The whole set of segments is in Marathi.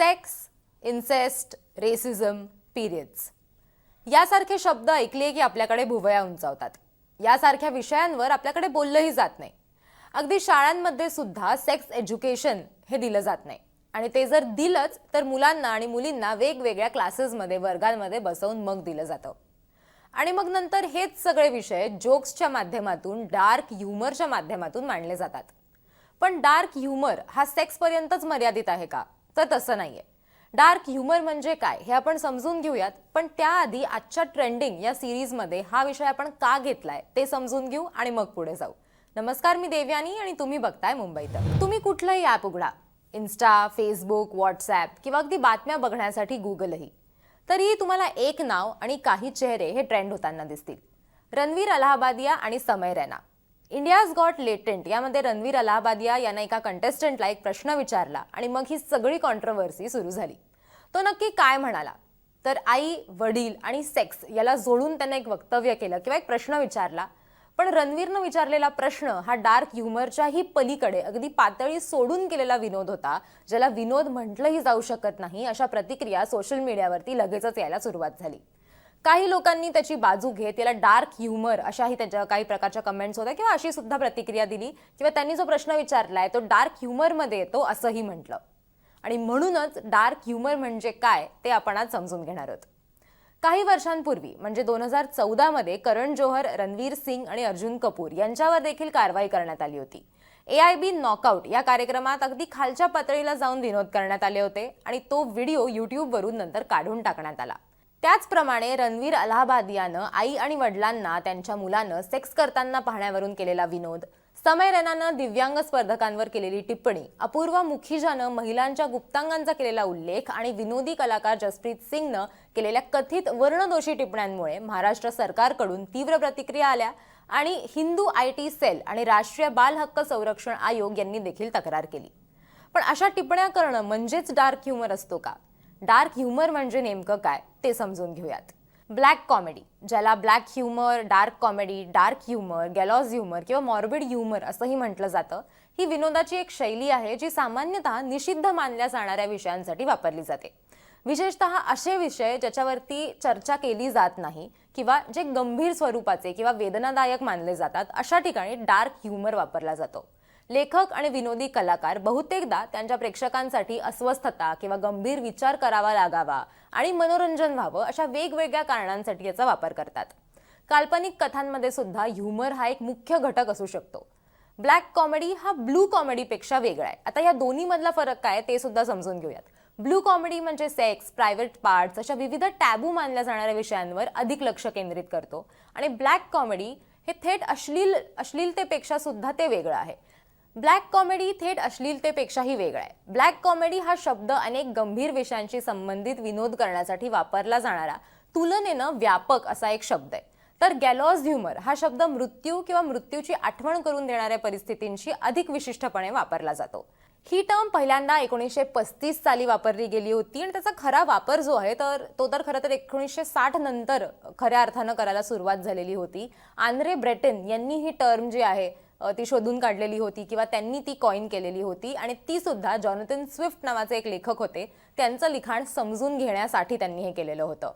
सेक्स इन्सेस्ट रेसिझम पिरियड्स यासारखे शब्द ऐकले की आपल्याकडे भुवया उंचावतात. यासारख्या विषयांवर आपल्याकडे बोललंही जात नाही. अगदी शाळांमध्ये सुद्धा सेक्स एज्युकेशन हे दिलं जात नाही. आणि ते जर दिलंच तर मुलांना आणि मुलींना वेगवेगळ्या क्लासेसमध्ये वर्गांमध्ये बसवून मग दिलं जातं. आणि मग नंतर हेच सगळे विषय जोक्सच्या माध्यमातून डार्क ह्युमरच्या माध्यमातून मांडले जातात. पण डार्क ह्युमर हा सेक्सपर्यंतच मर्यादित आहे का? तर तसं नाहीये. डार्क ह्युमर म्हणजे काय हे आपण समजून घेऊयात पण त्याआधी आजच्या ट्रेंडिंग या सिरीजमध्ये हा विषय आपण का घेतलाय ते समजून घेऊ आणि मग पुढे जाऊ. नमस्कार मी देवयानी आणि तुम्ही बघताय मुंबईत तुम्ही कुठलंही ॲप उघडा. इन्स्टा फेसबुक व्हॉट्सॲप किंवा अगदी बातम्या बघण्यासाठी गुगलही तरीही तुम्हाला एक नाव आणि काही चेहरे हे ट्रेंड होताना दिसतील. रणवीर अलाहाबादिया आणि समय रैना. इंडियाज गॉट लेटेंट यामध्ये रणवीर अलाहाबादिया यांना एका कंटेस्टंटला एक प्रश्न विचारला आणि मग ही सगळी कॉन्ट्रवर्सी सुरू झाली. तो नक्की काय म्हणाला? तर आई वडील आणि सेक्स याला जोडून त्यानं एक वक्तव्य केलं किंवा एक प्रश्न विचारला. पण रणवीरनं विचारलेला प्रश्न हा डार्क ह्युमरच्याही पलीकडे अगदी पातळी सोडून केलेला विनोद होता ज्याला विनोद म्हटलंही जाऊ शकत नाही अशा प्रतिक्रिया सोशल मीडियावरती लगेचच यायला सुरुवात झाली. काही लोकांनी त्याची बाजू घेत याला डार्क ह्युमर अशाही त्याच्या काही प्रकारच्या कमेंट्स होत्या किंवा अशी सुद्धा प्रतिक्रिया दिली. किंवा त्यांनी जो प्रश्न विचारलाय तो डार्क ह्युमरमध्ये येतो असंही म्हटलं. आणि म्हणूनच डार्क ह्युमर म्हणजे काय ते आपण आज समजून घेणार आहोत. काही वर्षांपूर्वी म्हणजे दोन हजार चौदामध्ये करण जोहर रणवीर सिंग आणि अर्जुन कपूर यांच्यावर देखील कारवाई करण्यात आली होती. ए आय बी नॉकआउट या कार्यक्रमात अगदी खालच्या पातळीला जाऊन विनोद करण्यात आले होते आणि तो व्हिडिओ यूट्यूबवरून नंतर काढून टाकण्यात आला. त्याचप्रमाणे रणवीर अलाहाबाद यानं आई आणि वडिलांना त्यांच्या मुलानं सेक्स करताना पाहण्यावरून केलेला विनोद. समय रैनानं दिव्यांग स्पर्धकांवर केलेली टिप्पणी अपूर्वा मुखीजानं महिलांच्या गुप्तांगांचा केलेला उल्लेख आणि विनोदी कलाकार जसप्रीत सिंगनं केलेल्या कथित वर्णदोषी टिप्पण्यांमुळे महाराष्ट्र सरकारकडून तीव्र प्रतिक्रिया आल्या आणि हिंदू आय टी सेल आणि राष्ट्रीय बाल हक्क संरक्षण आयोग यांनी देखील तक्रार केली. पण अशा टिप्पण्या करणं म्हणजेच डार्क ह्युमर असतो का? डार्क ह्युमर म्हणजे नेमकं काय ते समजून घेऊयात. ब्लॅक कॉमेडी ज्याला black humour dark comedy dark humour gallows humour किंवा मॉर्बिड ह्युमर असंही म्हटलं जातं ही विनोदाची एक शैली आहे जी सामान्यतः निषिद्ध मानल्या जाणाऱ्या विषयांसाठी वापरली जाते. विशेषतः असे विषय ज्याच्यावरती चर्चा केली जात नाही किंवा जे गंभीर स्वरूपाचे किंवा वेदनादायक मानले जातात अशा ठिकाणी डार्क ह्युमर वापरला जातो. लेखक आणि विनोदी कलाकार बहुतेकदा त्यांच्या प्रेक्षकांसाठी अस्वस्थता किंवा गंभीर विचार करावा लागावा आणि मनोरंजन व्हावं अशा वेगवेगळ्या कारणांसाठी याचा वापर करतात. काल्पनिक कथांमध्ये सुद्धा ह्युमर हा एक मुख्य घटक असू शकतो. ब्लॅक कॉमेडी हा ब्लू कॉमेडीपेक्षा वेगळा आहे. आता या दोन्हीमधला फरक काय ते सुद्धा समजून घेऊयात. ब्लू कॉमेडी म्हणजे सेक्स प्रायव्हेट पार्ट्स अशा विविध टॅबू मानल्या जाणाऱ्या विषयांवर अधिक लक्ष केंद्रित करतो. आणि ब्लॅक कॉमेडी हे थेट अश्लील अश्लीलतेपेक्षा सुद्धा ते वेगळं आहे. ब्लॅक कॉमेडी थेट अश्लीलतेपेक्षाही वेगळा आहे. ब्लॅक कॉमेडी हा शब्द अनेक गंभीर विषयांशी संबंधित विनोद करण्यासाठी वापरला जाणारा तुलनेनं व्यापक असा एक शब्द आहे. तर गॅलॉज ह्युमर हा शब्द मृत्यू किंवा मृत्यूची आठवण करून देणाऱ्या परिस्थितींशी अधिक विशिष्टपणे वापरला जातो. ही टर्म पहिल्यांदा एकोणीसशे पस्तीस साली वापरली गेली होती आणि त्याचा खरा वापर जो आहे तर तो तर खरं तर एकोणीसशे साठ नंतर खऱ्या अर्थानं करायला सुरुवात झालेली होती. आंद्रे ब्रेटन यांनी ही टर्म जी आहे ती शोधून काढलेली होती किंवा त्यांनी ती कॉईन केलेली होती. आणि ती सुद्धा जॉनथन स्विफ्ट नावाचे एक लेखक होते. त्यांचं लिखाण समजून घेण्यासाठी त्यांनी हे केलेलं होतं.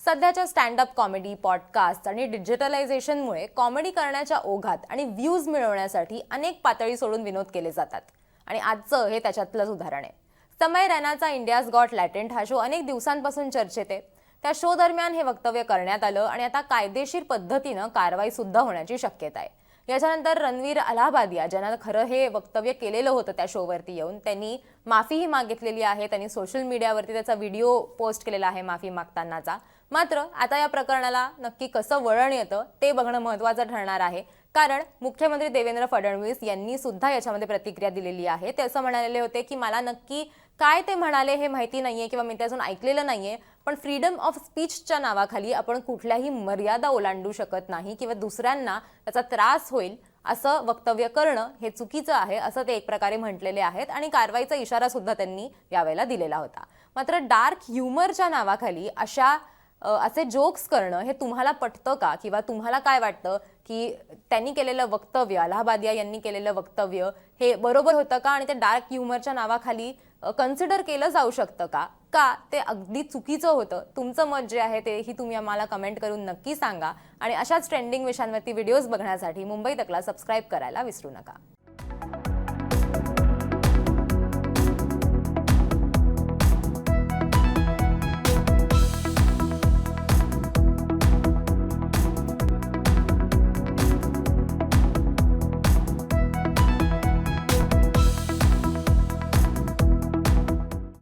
सध्याच्या स्टँडअप कॉमेडी पॉडकास्ट आणि डिजिटलायझेशनमुळे कॉमेडी करण्याच्या ओघात आणि व्ह्यूज मिळवण्यासाठी अनेक पातळी सोडून विनोद केले जातात. आणि आजचं हे त्याच्यातलंच उदाहरण आहे. समय रैनाचा इंडियाज गॉट लॅटेंट हा शो अनेक दिवसांपासून चर्चेत आहे. त्या शो दरम्यान हे वक्तव्य करण्यात आलं आणि आता कायदेशीर पद्धतीनं कारवाई सुद्धा होण्याची शक्यता आहे. याच्यानंतर रणवीर अलाहाबादिया ज्यांना खरं हे वक्तव्य केलेलं होतं त्या शोवरती येऊन त्यांनी माफीही मागितलेली आहे. त्यांनी सोशल मीडियावरती त्याचा व्हिडिओ पोस्ट केलेला आहे माफी मागतानाचा. मात्र आता या प्रकरणाला नक्की कसं वळण येतं ते बघणं महत्त्वाचं ठरणार आहे. कारण मुख्यमंत्री देवेंद्र फडणवीस यांनी सुद्धा याच्यामध्ये प्रतिक्रिया दिलेली आहे. ते असं म्हणालेले होते की मला नक्की काय ते म्हणाले हे माहिती नाहीये किंवा मी ते अजून ऐकलेलं नाहीये पण फ्रीडम ऑफ स्पीचच्या नावाखाली आपण कुठल्याही मर्यादा ओलांडू शकत नाही किंवा दुसऱ्यांना त्याचा त्रास होईल असं वक्तव्य करणं हे चुकीचं आहे असं ते एक प्रकारे म्हटलेले आहेत आणि कारवाईचा इशारा सुद्धा त्यांनी यावेळेला दिलेला होता. मात्र डार्क ह्युमरच्या नावाखाली अशा असे जोक्स करणं हे तुम्हाला पटतं का? किंवा तुम्हाला काय वाटतं की त्यांनी केलेलं वक्तव्य अलाहाबादिया यांनी केलेलं वक्तव्य हे बरोबर होतं का? आणि ते डार्क ह्युमरच्या नावाखाली कन्सिडर केलं जाऊ शकतं का? का ते अगदी चुकीचं होतं? तुमचं मत जे आहे तेही तुम्ही आम्हाला कमेंट करून नक्की सांगा. आणि अशाच ट्रेंडिंग विषयांवरती व्हिडिओज बघण्यासाठी मुंबई तकला सबस्क्राईब करायला विसरू नका.